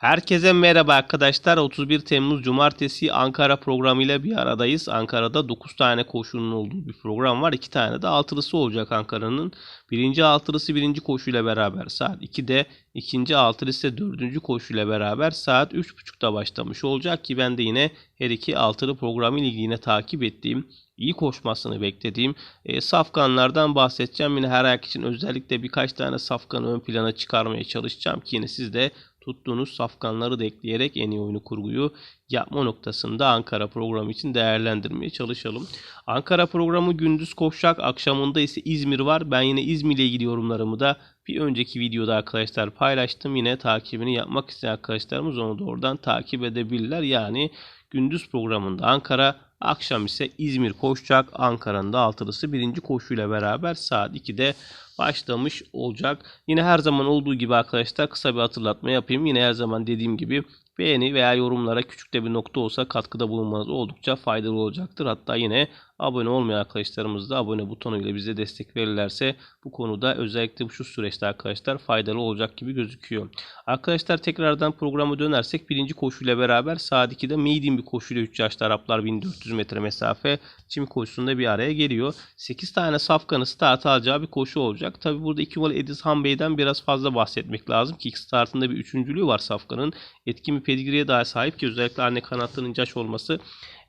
Herkese merhaba arkadaşlar. 31 Temmuz Cumartesi Ankara programıyla bir aradayız. Ankara'da 9 tane koşunun olduğu bir program var. 2 tane de altılısı olacak Ankara'nın. Birinci altılısı birinci koşuyla beraber saat 2'de, ikinci altılısı dördüncü koşuyla beraber saat 3.30'da başlamış olacak ki ben de yine her iki altılı programı ile yine takip ettiğim iyi koşmasını beklediğim e, safkanlardan bahsedeceğim. Yine her ayak için özellikle birkaç tane safkanı ön plana çıkarmaya çalışacağım ki yine siz de tuttuğunuz safkanları da ekleyerek en iyi oyunu kurguyu yapma noktasında Ankara programı için değerlendirmeye çalışalım. Ankara programı gündüz koşacak, akşamında ise İzmir var. Ben yine İzmir ile ilgili yorumlarımı da bir önceki videoda arkadaşlar paylaştım. Yine takibini yapmak isteyen arkadaşlarımız onu da oradan takip edebilirler. Yani gündüz programında Ankara, akşam ise İzmir koşacak. Ankara'nın da altılısı birinci koşuyla beraber saat 2'de başlamış olacak. Yine her zaman olduğu gibi arkadaşlar kısa bir hatırlatma yapayım. Yine her zaman dediğim gibi beğeni veya yorumlara küçük de bir nokta olsa katkıda bulunmanız oldukça faydalı olacaktır. Hatta yine abone olmayan arkadaşlarımız da abone butonuyla bize destek verirlerse bu konuda özellikle şu süreçte arkadaşlar faydalı olacak gibi gözüküyor. Arkadaşlar tekrardan programa dönersek birinci koşuyla beraber saat 2'de medium bir koşuyla 3 yaşlı Araplar 1400 metre mesafe çim koşusunda bir araya geliyor. 8 tane safkanı start alacağı bir koşu olacak. Tabi burada 2 numaralı Edis Bey'den biraz fazla bahsetmek lazım ki startında bir üçüncülüğü var safkanın. Etkin bir pedigriye daha sahip ki özellikle anne kanatlarının caş olması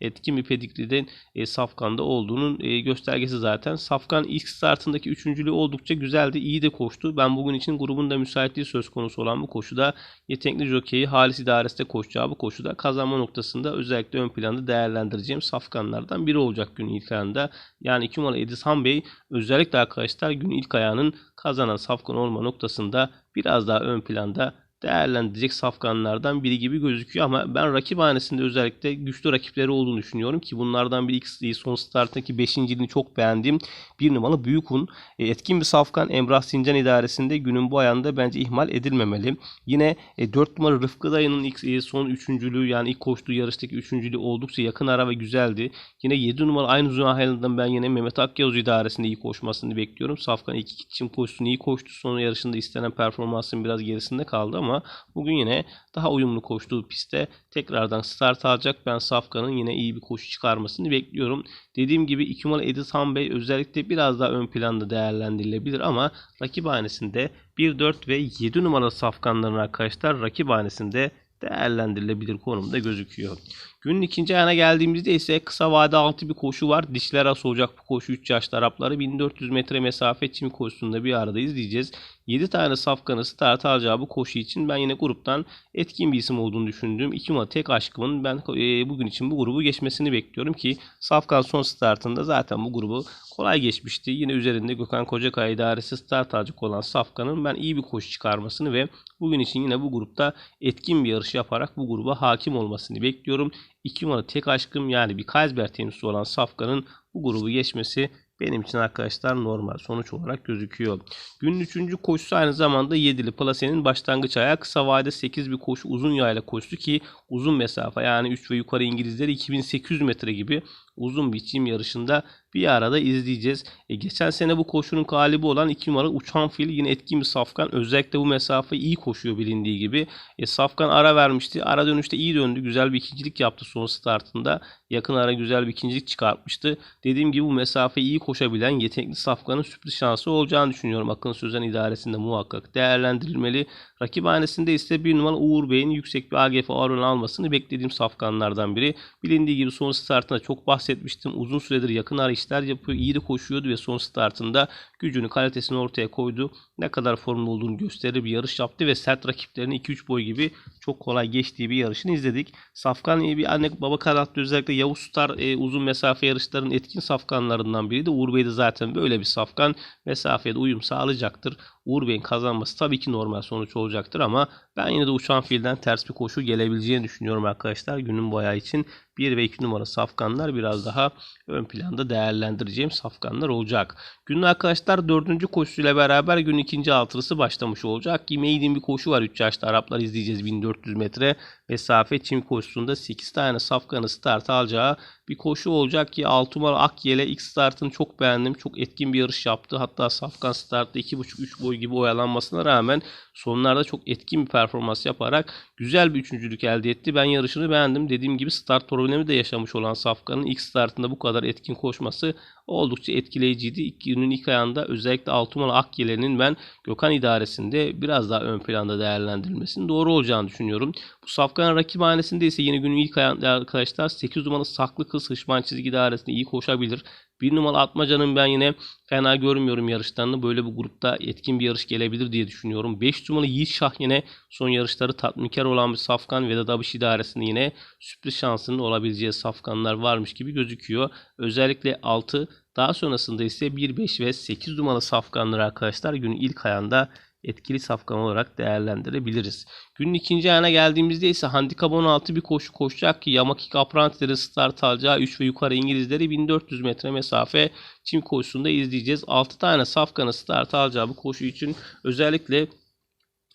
etkin bir pedigriden e, Safkan'da olduğunun e, göstergesi zaten. Safkan ilk startındaki üçüncülüğü oldukça güzeldi. iyi de koştu. Ben bugün için grubun da müsaitliği söz konusu olan bu koşuda yetenekli jokeyi Halis idaresinde koşacağı bu koşuda kazanma noktasında özellikle ön planda değerlendireceğim Safkanlardan biri olacak gün ilk ayında. Yani 2 numaralı Edison Bey özellikle arkadaşlar gün ilk ayağının kazanan Safkan olma noktasında biraz daha ön planda değerlendirecek safkanlardan biri gibi gözüküyor ama ben rakip hanesinde özellikle güçlü rakipleri olduğunu düşünüyorum ki bunlardan bir ilk son starttaki 5. ilini çok beğendiğim bir numaralı Büyükun. E, etkin bir safkan Emrah Sincan idaresinde günün bu ayağında bence ihmal edilmemeli. Yine e, 4 numara Rıfkı Dayı'nın ilk e, son üçüncülüğü yani ilk koştuğu yarıştaki üçüncülüğü oldukça yakın ara ve güzeldi. Yine 7 numara aynı Zünahel'den ben yine Mehmet Akyavuz idaresinde iyi koşmasını bekliyorum. Safkan ilk için koşusunu iyi koştu. Son yarışında istenen performansın biraz gerisinde kaldı ama ama bugün yine daha uyumlu koştuğu pistte tekrardan start alacak. Ben Safkan'ın yine iyi bir koşu çıkarmasını bekliyorum. Dediğim gibi 2 numaralı Edis Bey özellikle biraz daha ön planda değerlendirilebilir ama rakip hanesinde 1, 4 ve 7 numaralı safkanların arkadaşlar rakip hanesinde değerlendirilebilir konumda gözüküyor. Günün ikinci ayağına geldiğimizde ise kısa vade altı bir koşu var. Dişler as olacak bu koşu 3 yaşlı Arapları 1400 metre mesafe çim koşusunda bir arada izleyeceğiz. 7 tane safkanı start alacağı bu koşu için ben yine gruptan etkin bir isim olduğunu düşündüğüm iki numara tek aşkımın ben e, bugün için bu grubu geçmesini bekliyorum ki Safkan son startında zaten bu grubu kolay geçmişti. Yine üzerinde Gökhan Kocakaya idaresi start alacak olan Safkan'ın ben iyi bir koşu çıkarmasını ve bugün için yine bu grupta etkin bir yarış yaparak bu gruba hakim olmasını bekliyorum. 2 numara tek aşkım yani bir Kaysberg temsilcisi olan Safkan'ın bu grubu geçmesi benim için arkadaşlar normal sonuç olarak gözüküyor. Günün 3. koşusu aynı zamanda 7'li Plase'nin başlangıç ayağı kısa vade 8 bir koşu uzun yayla koştu ki uzun mesafe yani 3 ve yukarı İngilizleri 2800 metre gibi uzun biçim yarışında bir arada izleyeceğiz. E, geçen sene bu koşunun galibi olan 2 numara Uçan Fil yine etkin bir Safkan. Özellikle bu mesafe iyi koşuyor bilindiği gibi. E, Safkan ara vermişti. Ara dönüşte iyi döndü. Güzel bir ikincilik yaptı son startında. Yakın ara güzel bir ikincilik çıkartmıştı. Dediğim gibi bu mesafe iyi koşabilen yetenekli Safkan'ın sürpriz şansı olacağını düşünüyorum. Akın Sözen idaresinde muhakkak değerlendirilmeli. Rakip hanesinde ise bir numara Uğur Bey'in yüksek bir AGF ağırlığını almasını beklediğim safkanlardan biri. Bilindiği gibi son startında çok bahsetmiştim. Uzun süredir yakın ara işler yapıyor. İyi de koşuyordu ve son startında gücünü kalitesini ortaya koydu. Ne kadar formlu olduğunu gösterir bir yarış yaptı ve sert rakiplerini 2-3 boy gibi çok kolay geçtiği bir yarışını izledik. Safkan iyi bir anne baba kanatlı özellikle Yavuz Star e, uzun mesafe yarışların etkin safkanlarından biriydi. Uğur Bey de zaten böyle bir safkan mesafede uyum sağlayacaktır. Uğur Bey'in kazanması tabii ki normal sonuç olacaktır ama ben yine de uçan filden ters bir koşu gelebileceğini düşünüyorum arkadaşlar. Günün boyağı için 1 ve 2 numara safkanlar biraz daha ön planda değerlendireceğim safkanlar olacak. Günün arkadaşlar 4. koşusuyla beraber gün ikinci altılısı başlamış olacak. Maiden bir koşu var 3 yaşta Araplar izleyeceğiz 1400 metre mesafe çim koşusunda 8 tane safkanı start alacağı bir koşu olacak ki 6 numara Akyel'e ilk startını çok beğendim. Çok etkin bir yarış yaptı. Hatta Safkan startta 2.5-3 boy gibi oyalanmasına rağmen sonlarda çok etkin bir performans yaparak güzel bir üçüncülük elde etti. Ben yarışını beğendim. Dediğim gibi start problemi de yaşamış olan Safkan'ın ilk startında bu kadar etkin koşması oldukça etkileyiciydi. İlk günün ilk ayağında özellikle 6 numaralı Akyele'nin ben Gökhan idaresinde biraz daha ön planda değerlendirilmesinin doğru olacağını düşünüyorum. Bu Safkan'ın rakip hanesinde ise yeni günün ilk ayağında arkadaşlar 8 numaralı Saklı Kız Hışman çizgi idaresinde iyi koşabilir. Bir numaralı Atmaca'nın ben yine fena görmüyorum yarışlarını. Böyle bu grupta etkin bir yarış gelebilir diye düşünüyorum. 5 numaralı Yiğit Şah yine son yarışları tatminkar olan bir safkan ve de Dabiş idaresinde yine sürpriz şansının olabileceği safkanlar varmış gibi gözüküyor. Özellikle 6 daha sonrasında ise 1, 5 ve 8 numaralı safkanları arkadaşlar günün ilk ayağında etkili safkan olarak değerlendirebiliriz. Günün ikinci ayağına geldiğimizde ise handikap 16 bir koşu koşacak ki Yamaki Kaprantilerin start alacağı 3 ve yukarı İngilizleri 1400 metre mesafe çim koşusunda izleyeceğiz. 6 tane safkanı start alacağı bu koşu için özellikle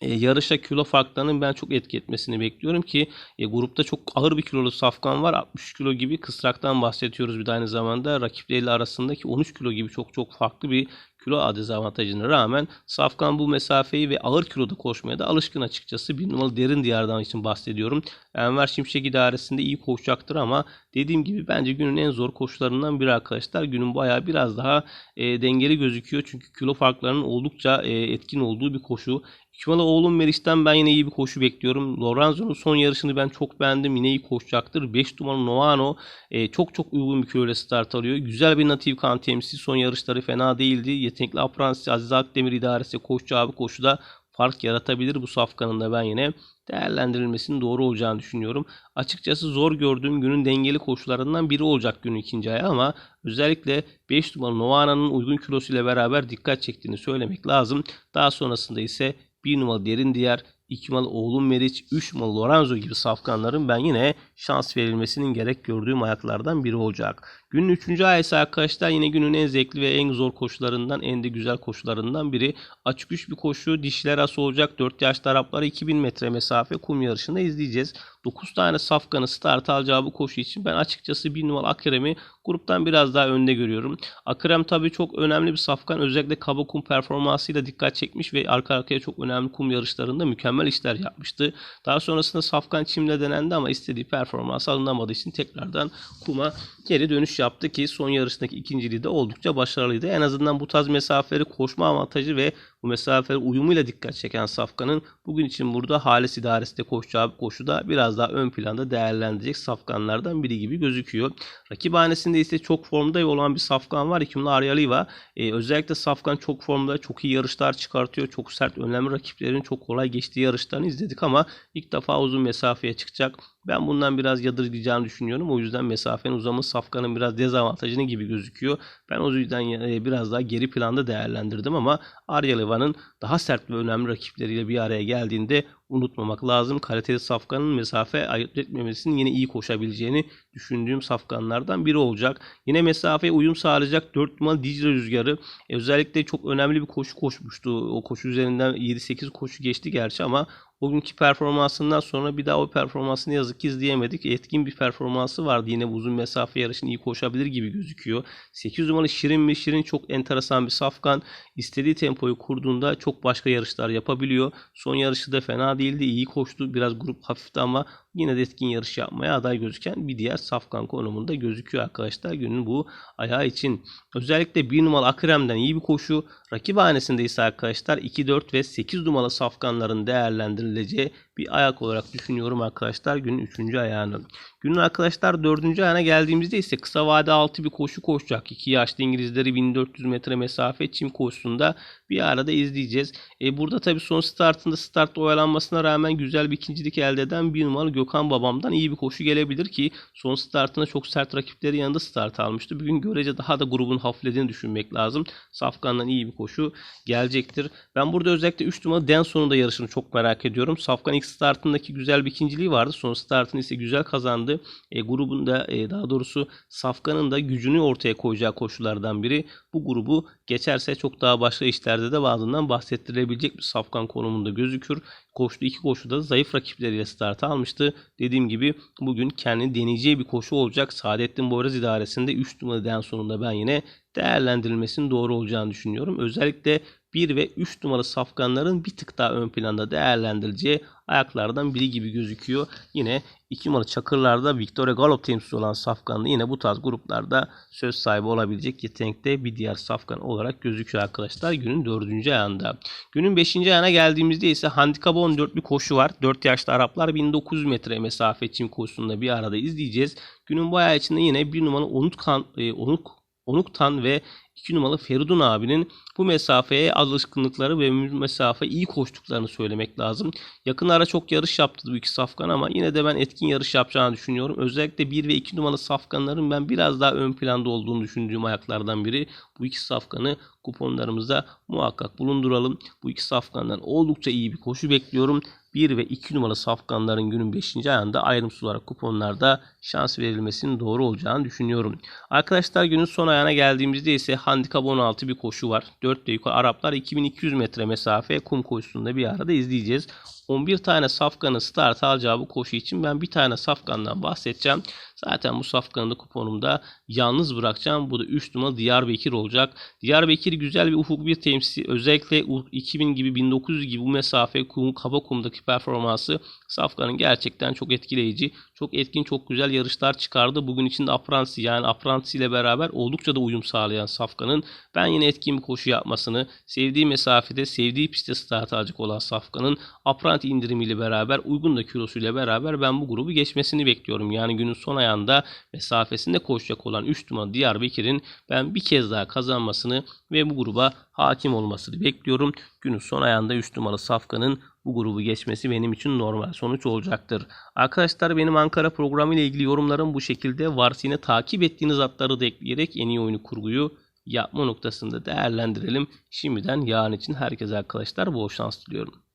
e, yarışa kilo farklarının ben çok etki etmesini bekliyorum ki e, grupta çok ağır bir kilolu safkan var. 60 kilo gibi kısraktan bahsediyoruz bir de aynı zamanda rakipleriyle arasındaki 13 kilo gibi çok çok farklı bir kilo dezavantajına rağmen Safkan bu mesafeyi ve ağır kiloda koşmaya da alışkın açıkçası. Bir numaralı derin diyardan için bahsediyorum. Enver Şimşek idaresinde iyi koşacaktır ama dediğim gibi bence günün en zor koşularından biri arkadaşlar. Günün bayağı biraz daha e, dengeli gözüküyor. Çünkü kilo farklarının oldukça e, etkin olduğu bir koşu. Kümalı oğlum Meriç'ten ben yine iyi bir koşu bekliyorum. Lorenzo'nun son yarışını ben çok beğendim. Yine iyi koşacaktır. 5 numaralı Novano e, çok çok uygun bir kiloyla start alıyor. Güzel bir natif kan temsil. Son yarışları fena değildi. Yetenekli Apransi Aziz Akdemir idaresi koşacağı bir koşuda fark yaratabilir bu safkanın da ben yine değerlendirilmesinin doğru olacağını düşünüyorum. Açıkçası zor gördüğüm günün dengeli koşularından biri olacak günün ikinci ayağı ama özellikle 5 numaralı Novana'nın uygun kilosuyla beraber dikkat çektiğini söylemek lazım. Daha sonrasında ise 1 numaralı Derin Diyar, 2 numaralı Oğlum Meriç, 3 numaralı Lorenzo gibi safkanların ben yine şans verilmesinin gerek gördüğüm ayaklardan biri olacak. Günün 3. ayısı arkadaşlar yine günün en zevkli ve en zor koşularından, en de güzel koşularından biri. Açık güç bir koşu, dişler arası olacak. 4 yaş tarafları 2000 metre mesafe kum yarışında izleyeceğiz. 9 tane safkanı start alacağı bu koşu için ben açıkçası 1 numaralı Akrem'i gruptan biraz daha önde görüyorum. Akrem tabii çok önemli bir safkan. Özellikle kaba kum performansıyla dikkat çekmiş ve arka arkaya çok önemli kum yarışlarında mükemmel işler yapmıştı. Daha sonrasında safkan çimle denendi ama istediği performans alınamadığı için tekrardan kuma geri dönüş yaptı ki son yarışındaki ikinciliği de oldukça başarılıydı. En azından bu tarz mesafeleri koşma avantajı ve bu mesafeler uyumuyla dikkat çeken Safkan'ın bugün için burada Halis idaresinde koşacağı koşuda biraz daha ön planda değerlendirecek Safkanlardan biri gibi gözüküyor. Rakibhanesinde ise çok formda olan bir Safkan var. İkimli Aryaliva. Ee, özellikle Safkan çok formda çok iyi yarışlar çıkartıyor. Çok sert önemli rakiplerin çok kolay geçtiği yarışlarını izledik ama ilk defa uzun mesafeye çıkacak. Ben bundan biraz yadırgayacağını düşünüyorum. O yüzden mesafenin uzaması Safkan'ın biraz dezavantajını gibi gözüküyor. Ben o yüzden biraz daha geri planda değerlendirdim ama Aryaleva'nın daha sert ve önemli rakipleriyle bir araya geldiğinde unutmamak lazım. Kaliteli safkanın mesafe ayırt etmemesinin yine iyi koşabileceğini düşündüğüm safkanlardan biri olacak. Yine mesafeye uyum sağlayacak 4 numaralı Dicle Rüzgarı. E, özellikle çok önemli bir koşu koşmuştu. O koşu üzerinden 7-8 koşu geçti gerçi ama Bugünkü performansından sonra bir daha o performansını yazık ki izleyemedik. Etkin bir performansı vardı. Yine uzun mesafe yarışını iyi koşabilir gibi gözüküyor. 8 numaralı Şirin mi? Şirin çok enteresan bir safkan. İstediği tempoyu kurduğunda çok başka yarışlar yapabiliyor. Son yarışı da fena değildi. İyi koştu. Biraz grup hafifti ama yine de etkin yarış yapmaya aday gözüken bir diğer safkan konumunda gözüküyor arkadaşlar günün bu ayağı için. Özellikle 1 numaralı Akrem'den iyi bir koşu. Rakip hanesinde ise arkadaşlar 2, 4 ve 8 numaralı safkanların değerlendirileceği bir ayak olarak düşünüyorum arkadaşlar günün 3. ayağını. Günün arkadaşlar 4. ayağına geldiğimizde ise kısa vade 6 bir koşu koşacak. 2 yaşlı İngilizleri 1400 metre mesafe çim koşusunda bir arada izleyeceğiz. E burada tabi son startında start oyalanmasına rağmen güzel bir ikincilik elde eden bir numaralı Gökhan babamdan iyi bir koşu gelebilir ki son startında çok sert rakipleri yanında start almıştı. Bugün görece daha da grubun hafiflediğini düşünmek lazım. Safkan'dan iyi bir koşu gelecektir. Ben burada özellikle 3 numaralı Den sonunda yarışını çok merak ediyorum. Safkan ilk startındaki güzel bir ikinciliği vardı. Son startını ise güzel kazandı. E, grubunda e, daha doğrusu Safkan'ın da gücünü ortaya koyacağı koşulardan biri. Bu bu grubu geçerse çok daha başka işlerde de bazından bahsettirebilecek bir safkan konumunda gözükür. Koştu iki koşuda zayıf rakipleriyle start almıştı. Dediğim gibi bugün kendi deneyeceği bir koşu olacak. Saadettin Boyraz idaresinde 3 numaralı en sonunda ben yine değerlendirilmesinin doğru olacağını düşünüyorum. Özellikle 1 ve 3 numaralı safkanların bir tık daha ön planda değerlendirileceği ayaklardan biri gibi gözüküyor. Yine 2 numaralı Çakırlar'da Victoria Galop temsilcisi olan safkanlı yine bu tarz gruplarda söz sahibi olabilecek yetenekte bir diğer safkan olarak gözüküyor arkadaşlar günün 4. ayağında. Günün 5. ayağına geldiğimizde ise handikap 14 bir koşu var. 4 yaşlı Araplar 1900 metre mesafe çim koşusunda bir arada izleyeceğiz. Günün bu ayağı içinde yine 1 numaralı Onuk, kan, e, Onuk Onuktan ve 2 numaralı Feridun abinin bu mesafeye alışkınlıkları ve mesafe iyi koştuklarını söylemek lazım. Yakın ara çok yarış yaptı bu iki safkan ama yine de ben etkin yarış yapacağını düşünüyorum. Özellikle 1 ve 2 numaralı safkanların ben biraz daha ön planda olduğunu düşündüğüm ayaklardan biri. Bu iki safkanı kuponlarımızda muhakkak bulunduralım. Bu iki safkandan oldukça iyi bir koşu bekliyorum. 1 ve 2 numaralı safkanların günün 5. ayında ayrımsız olarak kuponlarda şans verilmesinin doğru olacağını düşünüyorum. Arkadaşlar günün son ayağına geldiğimizde ise handikap 16 bir koşu var. 4 de yukarı Araplar 2200 metre mesafe kum koşusunda bir arada izleyeceğiz. 11 tane safkanın start alacağı bu koşu için ben bir tane safkandan bahsedeceğim. Zaten bu safkanı da kuponumda yalnız bırakacağım. Bu da 3 numara Diyarbakır olacak. Diyarbakır güzel bir ufuk bir temsil. Özellikle 2000 gibi 1900 gibi bu mesafe kum, kaba kumdaki performansı safkanın gerçekten çok etkileyici. Çok etkin çok güzel yarışlar çıkardı. Bugün içinde Apransi yani Apransi ile beraber oldukça da uyum sağlayan safkanın ben yine etkin bir koşu yapmasını sevdiği mesafede sevdiği pistte start alacak olan safkanın Apranti indirimiyle beraber uygun da kilosuyla beraber ben bu grubu geçmesini bekliyorum. Yani günün son ayağında mesafesinde koşacak olan 3 numaralı Diyarbakır'ın ben bir kez daha kazanmasını ve bu gruba hakim olmasını bekliyorum. Günün son ayağında 3 numaralı Safkan'ın bu grubu geçmesi benim için normal sonuç olacaktır. Arkadaşlar benim Ankara programı ile ilgili yorumlarım bu şekilde. Varsa yine takip ettiğiniz atları da ekleyerek en iyi oyunu kurguyu yapma noktasında değerlendirelim. Şimdiden yarın için herkese arkadaşlar bol şans diliyorum.